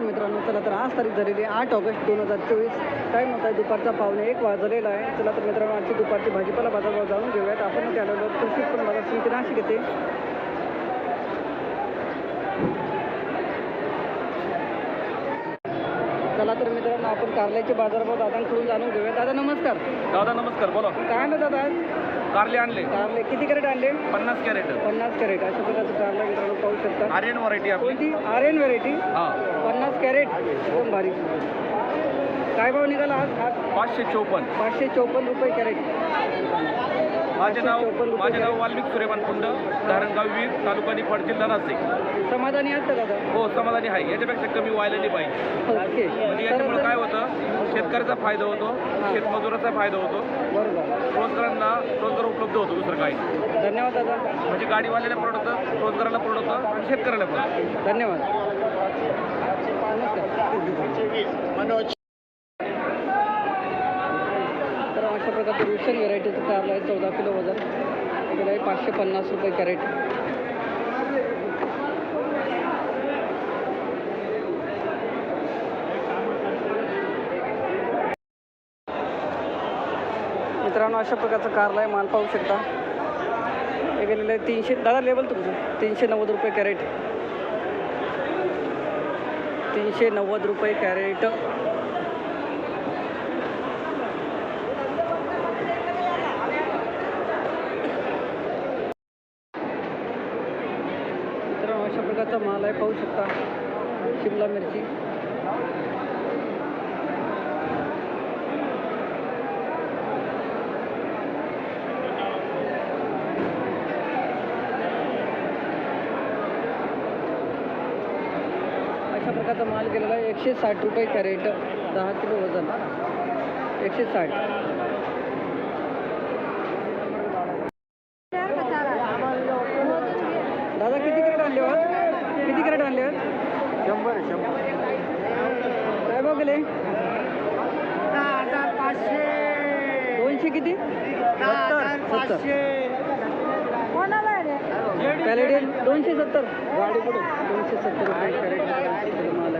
नमस्कार मित्रांनो चला तर आज तारीख झालेली आहे आठ ऑगस्ट दोन हजार चोवीस. टाईम होता आहे दुपारचा पावणे एक वाजलेला आहे. चला तर मित्रांनो आजची दुपारची भाजीपाला बाजारभाव जाणून घेऊयात. आपण आहोत. कृषी उत्पन्न बाजार समिती नाशिक येते चला तर मित्रांनो आपण कारल्याचे बाजारभाव दादांकडून जाणून घेऊया दादा नमस्कार. दादा नमस्कार. बोला. काय ना दादा कारले आणले. कारले. किती कॅरेट आणले? पन्नास कॅरेट. पन्नास कॅरेट. अशा प्रकारचं कारला मित्रांनो पाहू शकता. आर्यन व्हरायटी आपली. कोणती? आर एन व्हेरायटी हा. पन्नास कॅरेट. एकदम भारी. काय भाव निघाला आज? आज पाचशे चौपन्न. पाचशे चौपन्न रुपये कॅरेट. माझे नाव माझे नाव. वाल्मिक सुरेमान कुंड धारणगाव वीर तालुका निफाड जिल्हा नाशिक. समाधानी आहेत का दादा? हो समाधानी आहे. याच्यापेक्षा कमी व्हायला नाही पाहिजे. ओके. म्हणजे याच्यामुळे काय होतं? शेतकऱ्याचा फायदा होतो शेतमजुराचा फायदा होतो. रोजगारांना रोजगार उपलब्ध होतो दुसरं काही. धन्यवाद दादा. म्हणजे गाडीवाल्याला परवडतं रोजगाराला परवडतं आणि शेतकऱ्याला परवडतं धन्यवाद. नमस्कार तर अशा प्रकारचं रुशन व्हेरायटीचं कारला आहे चौदा किलो वजन. इकडे आहे पाचशे पन्नास रुपये कॅरेट. मित्रांनो अशा प्रकारचं कारला आहे माल पाहू शकता. हे गेलेलं आहे तीनशे दादा लेवल तुमचं? तीनशे नव्वद रुपये कॅरेट. तीनशे नव्वद रुपये कॅरेट मित्रांनो अशा प्रकारचा माल आहे पाहू शकता शिमला मिरची अशा प्रकारचा माल गेलेला आहे एकशे साठ रुपये कॅरेट दहा किलो वजन. एकशे साठ दादा किती कॅरेट आणले आहात किती कॅरेट आणले आहात शंभर शंभर काय भाव गेले दोनशे किती सत्तर. पॅलेडियन दोनशे सत्तर. गाडी कुठे? दोनशे सत्तर रुपये कॅरेट माल.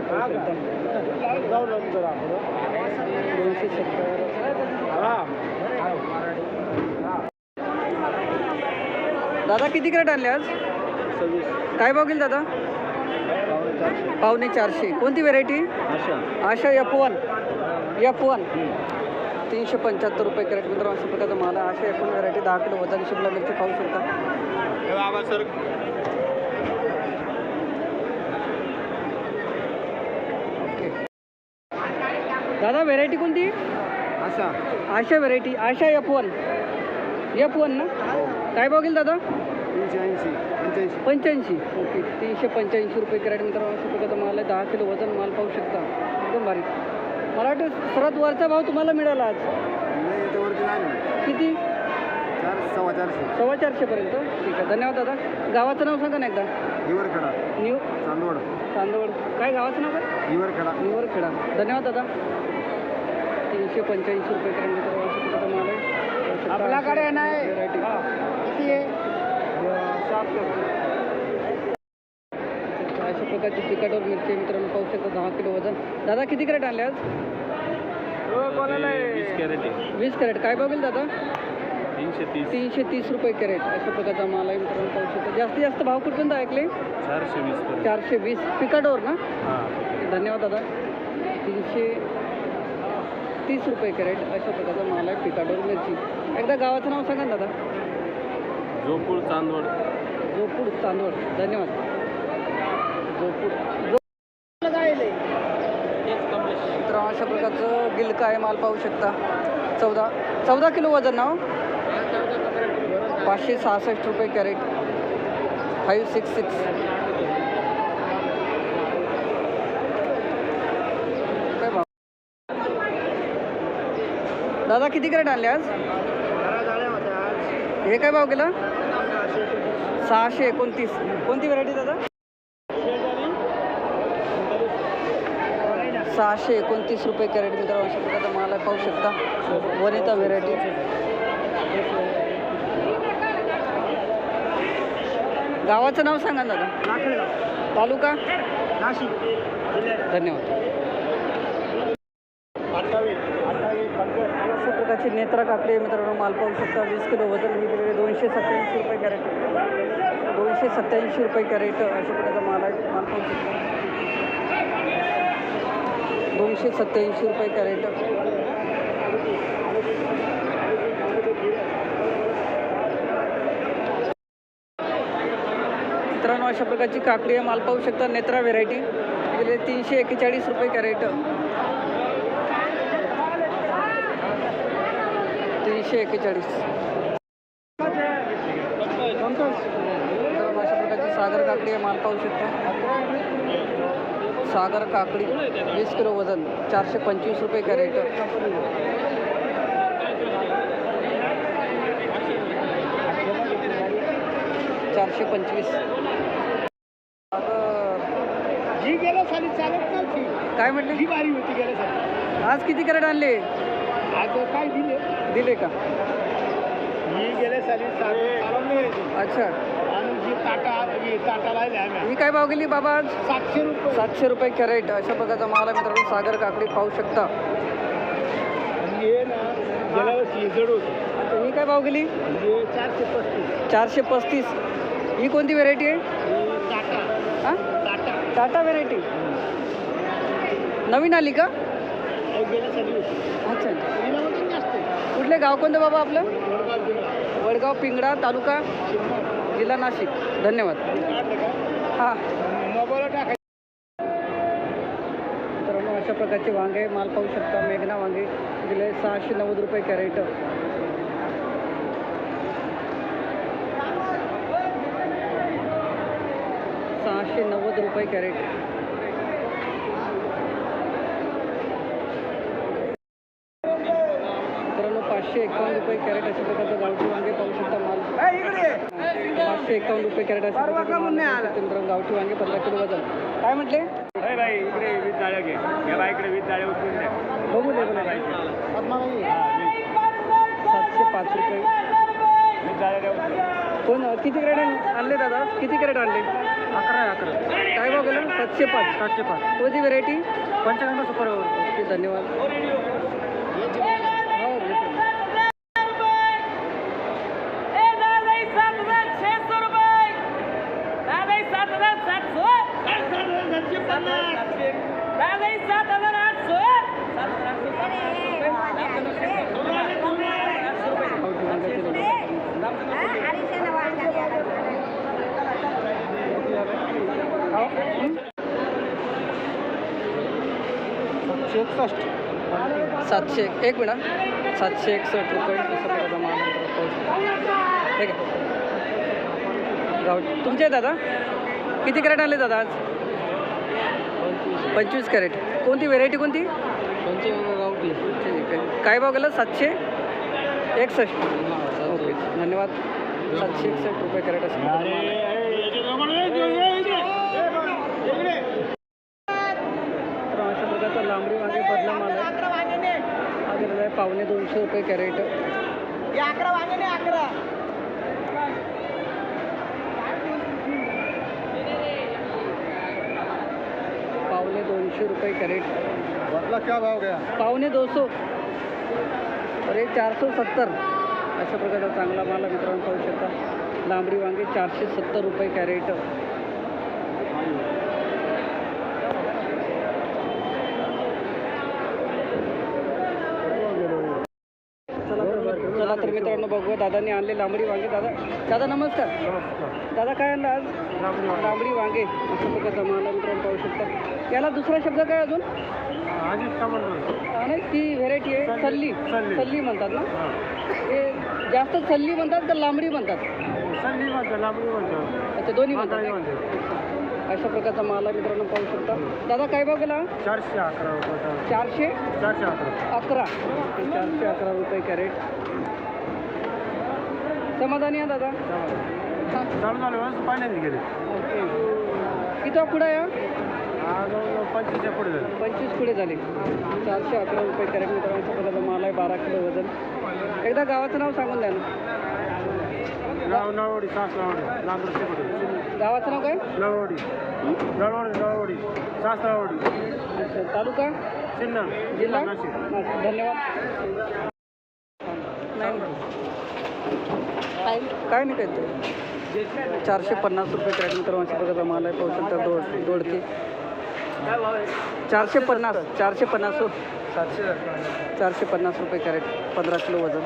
दोनशे सत्तर. दादा किती कॅरेट आणले आज? काय भाव गेले दादा? पावणे चारशे. कोणती variety? Asha. F one F one तीनशे पंच्याहत्तर रुपये कॅरेट मित्रांनो अशा प्रकारचा माल आहे. आशा एफ वन व्हेरायटी दहा किलो वजन शिमला मिरची पाहू शकता. सर. दादा व्हेरायटी कोणती? असा Asha variety Asha F one F one ना? काय भाव गेले दादा? तीनशे ऐंशी पंच्याऐंशी. पंच्याऐंशी. ओके. तीनशे पंच्याऐंशी रुपये कॅरेट मित्रांनो अशा प्रकारचा माल आहे. दहा किलो वजन माल पाहू शकता. एकदम भारी. मला वाटतं सर्वात वरचा भाव तुम्हाला मिळाला आज? नाही याच्यावरती नाही किती? चार सव्वा चारशे. सव्वा चारशेपर्यंत. ठीक आहे धन्यवाद दादा. गावाचं नाव सांगा ना एकदा. हिवरखेडा न्यू चांदवड. चांदवड. काय गावाचं नाव काय हिवरखेडा निवर खेडा धन्यवाद दादा. तीनशे पंच्याऐंशी रुपये आहे आपल्याकडे नाही. किती आहे? अशा प्रकारची पिकाटवर मिरची मित्रांनो पाहू शकता दहा किलो वजन. दादा किती कॅरेट आणले आज? वीस कॅरेट वीस कॅरेट. काय बघेल दादा? तीनशे तीस. तीनशे तीस रुपये कॅरेट. अशा प्रकारचा माल आहे मित्रांनो पाहू शकता. जास्तीत जास्त भाव कुठपर्यंत ऐकले? चारशे वीस चारशे वीस. पिकाटवर ना? हां. धन्यवाद दादा. तीनशे तीस रुपये कॅरेट अशा प्रकारचा माल आहे पिकाटवर मिरची. एकदा गावाचं नाव सांगा ना दादा. जोपूर चांदवड. जोपूर चांदवड. धन्यवाद. तर अशा प्रकारचं गिलका आहे माल पाहू शकता. चौदा चौदा किलो वजन ना हो? पाचशे सहासष्ट रुपये कॅरेट. फाईव्ह सिक्स सिक्स दादा किती कॅरेट आणले आज? हे काय भाव केला? सहाशे एकोणतीस. कोणती व्हरायटी दादा? सहाशे एकोणतीस रुपये कॅरेट मित्रांनो अशा प्रकारचा माल पाहू शकता. वनिता व्हेरायटी गावाचं नाव सांगा दादा. तालुका? नाशिक. धन्यवाद. अशा प्रकारची नेत्रा काकडी मित्रांनो माल पाहू शकता. वीस किलो वजन विक्री दोनशे सत्याऐंशी रुपये कॅरेट. दोनशे सत्याऐंशी रुपये कॅरेट अशा प्रकारचा माल आहे. माल पाहू शकता. एकशे सत्याऐंशी रुपये कॅरेट. मित्रांनो अशा प्रकारची काकडी माल पाहू शकता नेत्रा व्हेरायटी गेले तीनशे एक्केचाळीस रुपये कॅरेट. तीनशे एक्केचाळीस. अशा प्रकारची सागर काकडी माल पाहू शकता. सागर काकडी वीस किलो वज़न चारशे पंचवीस रुपये कॅरेट. चारशे पंचवीस. ही गेल्या साली चालत नव्हती. काय म्हटले? ही बारी होती गेल्या साली. आज किती कॅरेट आणले? आज काय दिले? दिले का? ही गेल्या साली चालत चालत नाही अच्छा. ताटा ही काय भाव गेली बाबा सातशे रुपये. सातशे रुपये कॅरेट. अशा प्रकारचा माल आहे मित्रांनो सागर काकडी पाहू शकता. हे काय भाव गेली? चारशे पस्तीस. चारशे पस्तीस. ही कोणती व्हेरायटी आहे? टाटा हां? टाटा टाटा व्हेरायटी नवीन आली का? अच्छा. कुठले गाव कोणतं बाबा आपलं? वडगाव पिंगळा. तालुका. जिल्हा नाशिक. धन्यवाद. हां. मित्रांनो अशा प्रकारचे वांगे माल पाहू शकता. मेघना वांगे दिले सहाशे नव्वद रुपये कॅरेट. सहाशे नव्वद रुपये कॅरेट. पाचशे एकावन्न रुपये कॅरेट अशा प्रकारचे गावठी वांगे पाहू शकता. माल पाचशे एकावन्न रुपये कॅरेट मित्रांनो गावठी वांगे पंधरा किलो वजन. काय म्हटले? इकडे वीज जाळ्या घे. इकडे वीज जाळ्या उचलून द्या. बघू दे सातशे पाच रुपये. कोण किती कॅरेट आणले दादा? किती कॅरेट आणले? अकरा अकरा. काय भाव गेलं? सातशे पाच. सातशे पाच. कोणती व्हेरायटी पंचावन्न सुपर ओके धन्यवाद हो घेतो. गावठी वांग्याचे डबे. हो? हं? सातशे एकसष्ट सातशे एक. मिनिट सातशे एकसष्ट रुपये अशा प्रकारचा ठीक आहे. गाव तुमचे आहे दादा? किती कॅरेट आले दादा आज? पंचवीस कॅरेट. कोणती व्हेरायटी कोणती? ठीक आहे. काय भाव गेला? सातशे? एकसष्ट. ओके. धन्यवाद. सातशे एकसष्ट रुपये कॅरेट असेल तर अशा प्रकारचा लांबडी वांगे बदला माल आहे हा गेलेला आहे पावणे दोनशे रुपये कॅरेट. अकरा वांगे नाही अकरा. पावणे दोनशे रुपये कॅरेट. बदला क्या भाव गया? पावणे दोनशे. अरे चारशे सत्तर. अशा प्रकारचा चांगला माल मित्रांनो पाहू शकता. लांबडी वांगे चारशे सत्तर रुपये कॅरेट चला तर चला तर मित्रांनो बघूया दादांनी आणले लांबडी वांगे. दादा दादा नमस्कार. दादा काय आणलं आज? लांबडी वांगे. अशा प्रकारचा माल मित्रांनो पाहू शकता. याला दुसरा शब्द काय अजून? आणि ती व्हेरायटी आहे सल्ली. सल्ली. म्हणतात ना? हे. जास्त सल्ली म्हणतात का लांबडी म्हणतात? अच्छा दोन्ही म्हणतात. अशा प्रकारचा माल आहे मित्रांनो पाहू शकता. दादा काय भाव गेला चारशे अकरा रुपये. चारशे? चारशे अकरा. अकरा. चारशे अकरा रुपये कॅरेट. समाधानी आहे दादा चालू झालं पाण्याने गेले. ओके. किती कुठं आहे हा? पंचवीसच्या पुढे झाले. पंचवीस पुढे झाले. चारशे अकरा रुपये कॅरेट अशा प्रकारचा माल आहे बारा किलो वजन. एकदा गावाचं नाव सांगून द्या ना. नाव नावडी सास गावाचं नाव काय? नावडी जळवाडी जळवाडी सासरावाडी अच्छा तालुका? सिन्नर जिल्हा? नाशिक. नाशिक. धन्यवाद. नाही. काय काय नाही काय ते चारशे पन्नास रुपये कॅरेट मित्रांनो अशा प्रकारचा माल आहे पाहू शकता दोड दोडकी. चारशे पन्नास चारशे पन्नास. सातशे चारशे पन्नास रुपये कॅरेट पंधरा किलो वजन.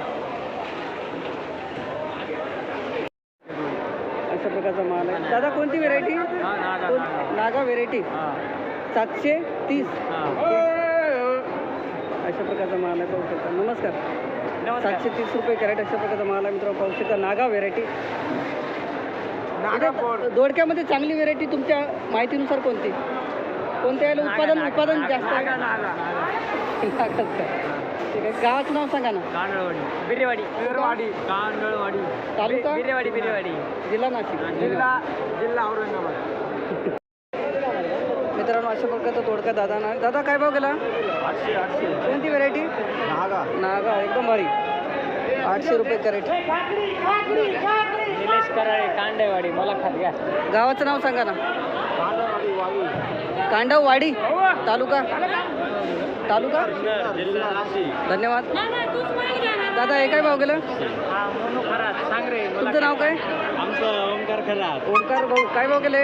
अशा प्रकारचा माल आहे. दादा कोणती व्हेरायटी नागा व्हेरायटी सातशे तीस. अशा प्रकारचा माल आहे पाहू शकता नमस्कार. सातशे तीस रुपये कॅरेट अशा प्रकारचा माल आहे मित्रांनो. पाहू शकता नागा व्हेरायटी दोडक्यामध्ये चांगली व्हेरायटी तुमच्या माहितीनुसार कोणती? कोणत्या याला उत्पादन उत्पादन जास्त आहे? ठीक गावाचं नाव सांगा ना. कांदळवाडी बिरेवाडी बिरेवाडी कांदळवाडी तालुका? बिरेवाडी बिरेवाडी जिल्हा नाशिक. जिल्हा जिल्हा औरंगाबाद. मित्रांनो अशा प्रकारचा तोडका दादा ना दादा काय भाव गेला? आठशे आठशे कोणती व्हेरायटी नागा. नागा एकदम भारी. आठशे रुपये कॅरेट. निलेश कराळे कांडेवाडी मला खात घ्या. गावाचं नाव सांगा ना. कांडववाडी तालुका? तालुका? धन्यवाद. दादा हे काय भाव गेलं? मोनू खरात सांग रे तुमचं नाव काय? ओंकार खरात ओंकार भाऊ काय भाव गेले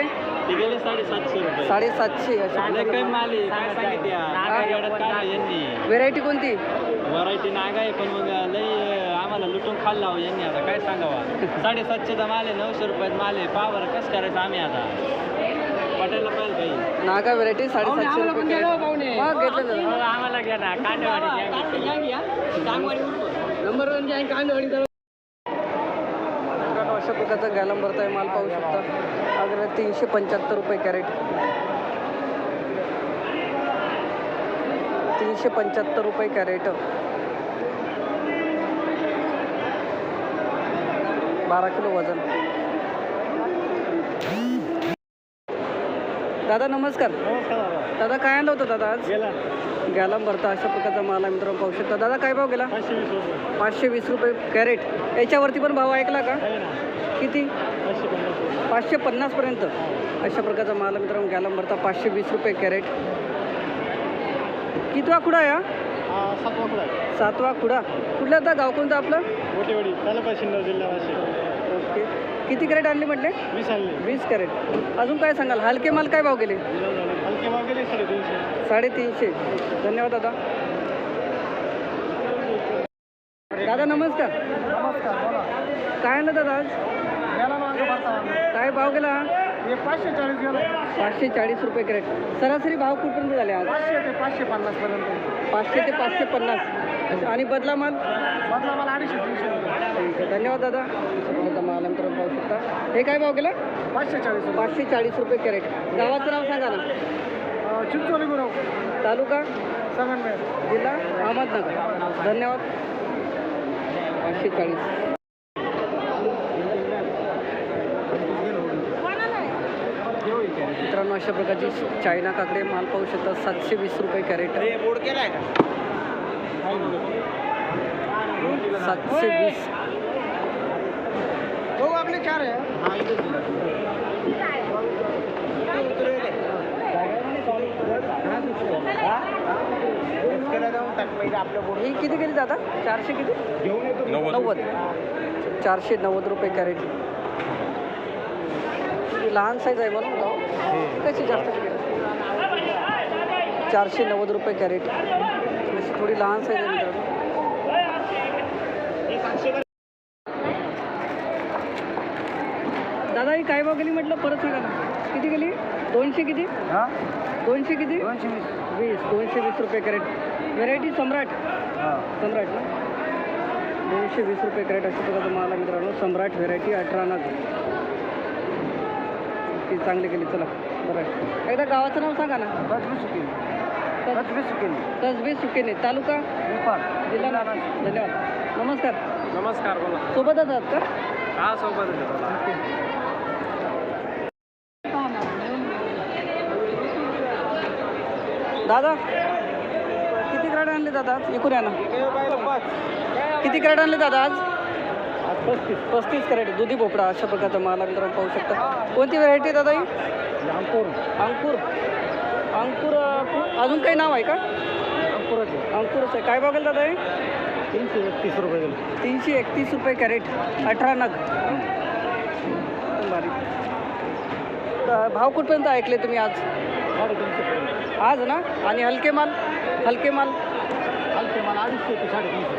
ते गेले साडेसातशे रुपये. साडेसातशे लय काही माल आहे? काय सांगितले नागाड्यात काय यांनी? व्हेरायटी कोणती? व्हरायटी नागा आहे पण मग लई आम्हाला लुटून खाल्ला हो यांनी आता. काय सांगावा? साडेसातशेचा माल आहे नऊशे रुपयात माल आहे. पहा बरं कसं करायचं आम्ही आता? पटायला पाहिजे काही नागा व्हेरायटी साडेसातशे रुपये कॅरेट मग घेतलं दादा. आम्हाला घ्या ना कांडेवाडी नंबर वन जे आहे कांदवाडी मित्रांनो अशा प्रकारचा गॅलम भरता माल पाहू शकता. आग्रा तीनशे पंच्याहत्तर रुपये कॅरेट. तीनशे पंच्याहत्तर रुपये कॅरेट. बारा किलो वजन. दादा नमस्कार. दादा काय आणलं होतं दादा आज? गेला. गॅलम भरता अशा प्रकारचा माल आहे मित्रांनो पाहू शकता. दादा काय भाव गेला? पाचशे वीस रुपये. कॅरेट. याच्यावरती पण भाव ऐकला का? किती? पाचशे पन्नासपर्यंत अशा प्रकारचा माल मित्रांनो गॅलम भरता पाचशे वीस रुपये कॅरेट. कितवा खुडा या हा? सातवा आहे. सातवा खुडा कुठला आता? गाव कोणतं आपलं? तालुका जिल्हा ओके. किती कॅरेट आणले म्हटले? वीस आणले. वीस कॅरेट. अजून काय सांगाल? हलके माल काय भाव गेले? हलके माल गेले साडेतीनशे. साडेतीनशे. धन्यवाद दादा. दादा नमस्कार. काय आणलं दादा आज? काय भाव गेला? पाचशे चाळीस गेला. पाचशे चाळीस रुपये कॅरेट. सरासरी भाव कुठपर्यंत झाले आज? पाचशे ते पाचशे पन्नास पर्यंत. पाचशे ते पाचशे पन्नास. आणि बदला माल? बदला मला अडीचशे तीनशे. धन्यवाद दादा. नंतर पाहू शकता हे काय भाव गेला पाचशे चाळीस रुपये. पाचशे चाळीस रुपये कॅरेट. गावाचं नाव सांगा ना. अं, चिंचोली गुरव. तालुका? संगमनेर जिल्हा? अहमदनगर. धन्यवाद. पाचशे चाळीस मित्रांनो अशा प्रकारची चायना काकडे माल पाहू शकता. सातशे वीस रुपये कॅरेट. सातशे वीस चार ही किती गेली दादा? चारशे किती? नव्वद. चारशे नव्वद रुपये कॅरेट. लहान साईज आहे गाव कशी जास्त? चारशे नव्वद रुपये कॅरेट. थोडी लहान साईज आहे मित्रांनो दादा ही काय भाव गेली म्हटलं परत सांगा ना. किती गेली? दोनशे किती? हा? दोनशे किती? दोनशे वीस. वीस. दोनशे वीस रुपये कॅरेट. व्हेरायटी सम्राट. हा. सम्राट ना? दोनशे वीस रुपये कॅरेट प्रकारचा माल आहे मित्रांनो. सम्राट व्हेरायटी अठरा नग. ती चांगली केली चला. बरं. आहे. एकदा गावाचं नाव सांगा ना. बदलू शकेल बदलू शकेल कसबे सुकेने तालुका? जिल्हा. धन्यवाद. नमस्कार. नमस्कार बोला. सोबतच आहात का? हा सोबत दादा? किती क्रेट आणले दादा आज? एकूण या ना किती क्रेट आणले दादा आज? पस्तीस पस्तीस कॅरेट दुधी भोपळा अशा प्रकारचा माल आहे मित्रांनो पाहू शकता. कोणती व्हरायटी दादा ही? अंकुर. अंकुर. अंकुर अजून काही नाव आहे का? अंकुराचे अंकुरच आहे. काय बघेल दादा हे? तीनशे एकतीस रुपये तीनशे एकतीस रुपये कॅरेट. अठरा नग. भाव कुठपर्यंत ऐकले तुम्ही आज? साडेतीनशे आज ना? आणि हलके माल? हलके माल? हलके माल अडीचशे ते साडेतीनशे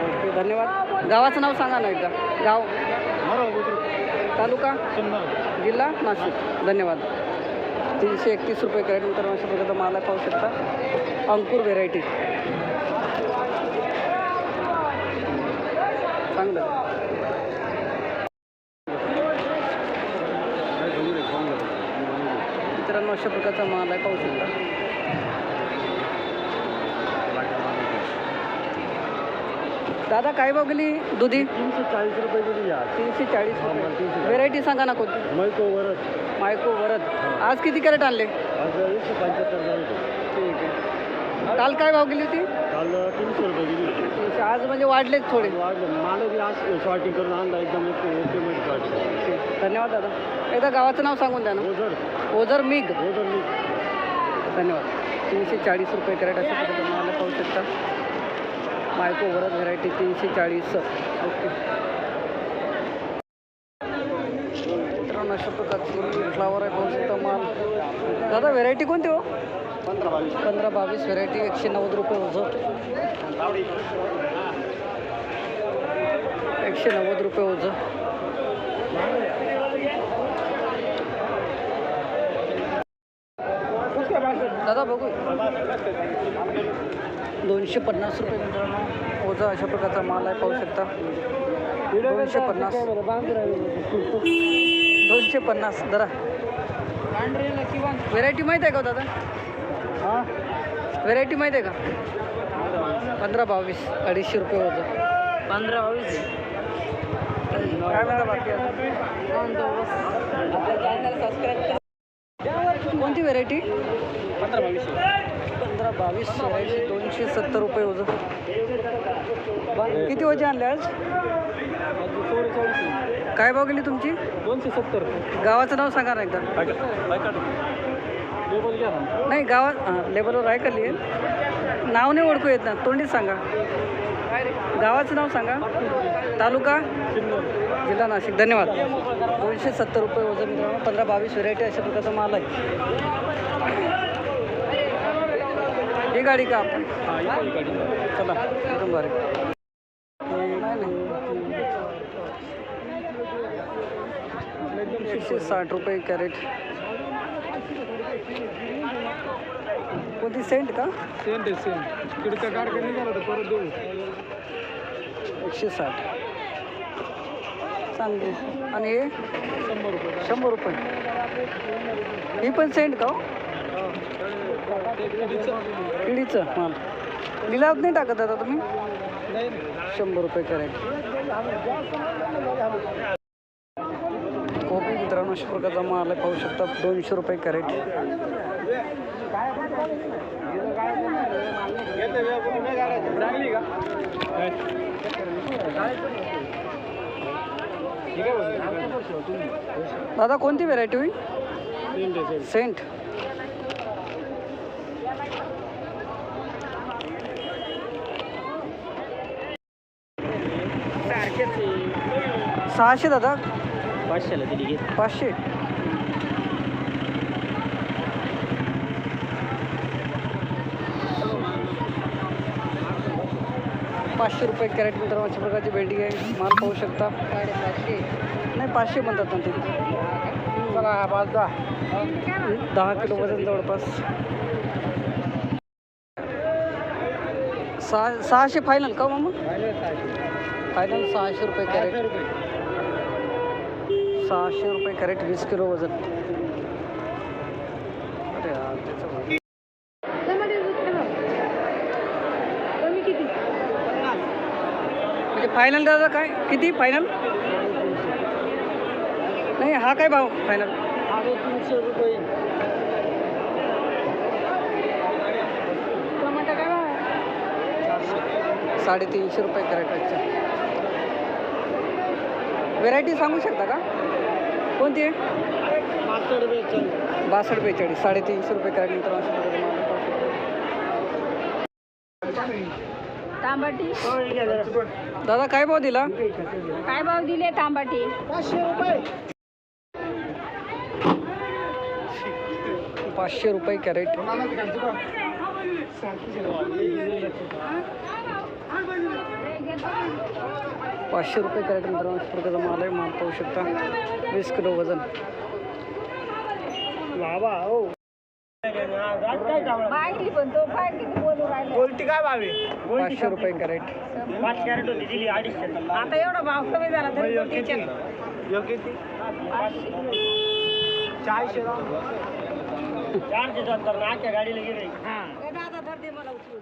ओके धन्यवाद. गावाचं नाव सांगा ना एकदा. गाव? तालुका? जिल्हा? नाशिक. धन्यवाद. तीनशे एकतीस रुपये कॅरेट नंतर अशा प्रकारचा माल आहे पाहू शकता. अंकुर व्हेरायटी चांगलं. मित्रांनो अशा प्रकारचा माल आहे पाहू शकता. दादा काय भाव गेली दुधी? तीनशे चाळीस रुपये दिली या तीनशे चाळीस तीनशे व्हेरायटी सांगा ना कोणती? मैको वरच. मायको वरद आज किती कॅरेट आणले? एकशे पंच्याहत्तर ठीक आहे. काल काय भाव गेली होती तीनशे रुपये दिली तीनशे आज म्हणजे वाढलेच थोडे. वाढलं. मला बी आज शॉर्टिंग करून आणला एकदम मध्ये शॉर्टिंग धन्यवाद दादा. एकदा गावाचं नाव सांगून द्या ना. ओझर. ओझर मिग. ओझर मी धन्यवाद. तीनशे चाळीस रुपये कॅरेट अशा पद्धतीने मला पाहू शकता. मायको वरद व्हेरायटी तीनशे चाळीस. ओके मित्रांनो अशा प्रकारची फ्लावर आहे पाहू शकता माल दादा व्हेरायटी कोणती हो पंधरा बावीस व्हेरायटी एकशे नव्वद रुपये ओझं एकशे नव्वद रुपये ओझं दादा बघू. दोनशे पन्नास रुपये मित्रांनो. ओझं अशा प्रकारचा माल आहे पाहू शकता. दोनशे पन्नास. दोनशे पन्नास जरा. व्हेरायटी माहीत आहे का हो दादा? हां? व्हेरायटी माहीत आहे का? पंधरा बावीस अडीचशे रुपये होतं पंधरा बावीस? काय म्हणता बाकी कोणती व्हेरायटी पंधरा बावीस. पंधरा बावीस दोनशे सत्तर रुपये होतं किती वजे आणले आज? काय भाव गेली तुमची? दोनशे सत्तर. गावाचं नाव सांगा ना एकदा. नाही गावात लेबलवर आहे का लिहिल नाव नाही ओळखू येत ना. तोंडीच सांगा. गावाचं नाव सांगा. तालुका? जिल्हा नाशिक. धन्यवाद. दोनशे सत्तर रुपये वजन मित्रांनो पंधरा बावीस व्हेरायटी अशा प्रकारचा माल आहे. ही गाडी का आपण? चला. एकदम एकशे साठ रुपये कॅरेट. कोणती सेंट का? ते सेम तिकडे त्या गाडीकडे निघाला तर परत देऊ. एकशे साठ. चांगली. आणि हे? शंभर रुपये. शंभर रुपये. ही पण सेंट का हो? किडीचं माल लिलाव नाही टाकत आता तुम्ही? शंभर रुपये कोबी मित्रांनो अशा प्रकारचा माल आहे पाहू शकता दोनशे रुपये कॅरेट. दादा कोणती व्हेरायटी होईल? सेंट सहाशे दादा. पाचशेला दिली घे पाचशे. पाचशे रुपये कॅरेट मित्रांनो अशा प्रकारची भेंडी आहे. माल पाहू शकता. नाही पाचशे म्हणतात ना ते. चला पाच दहा. दहा किलो वजन जवळपास. सहा सहाशे फायनल का हो मामा? फायनल सहाशे. रुपये कॅरेट. सहाशे रुपये कॅरेट वीस किलो वजन. अरे त्याचं म्हणजे फायनल दादा काय? किती? फायनल नाही हा काय भाव फायनल तीनशे रुपये साडेतीनशे रुपये कॅरेट अच्छा व्हेरायटी सांगू शकता का? कोणती आहे? बासष्ट बेचाळीस साडेतीनशे रुपये कॅरेट मित्रांनो शकता. तांबाटी. दादा काय भाव दिला? काय भाव दिले तांबाटी? पाचशे रुपये. कॅरेट. पाचशे रुपये कॅरेट मित्रांनो अशा प्रकारचा माल आहे माल पाहू शकता. वीस किलो वजन. पण तो काय किती बोलू राहिला. पाचशे रुपये कॅरेट. आता एवढा भाव कमी झाला तरी तो टीचर. ए दादा धर दे मला उचलू.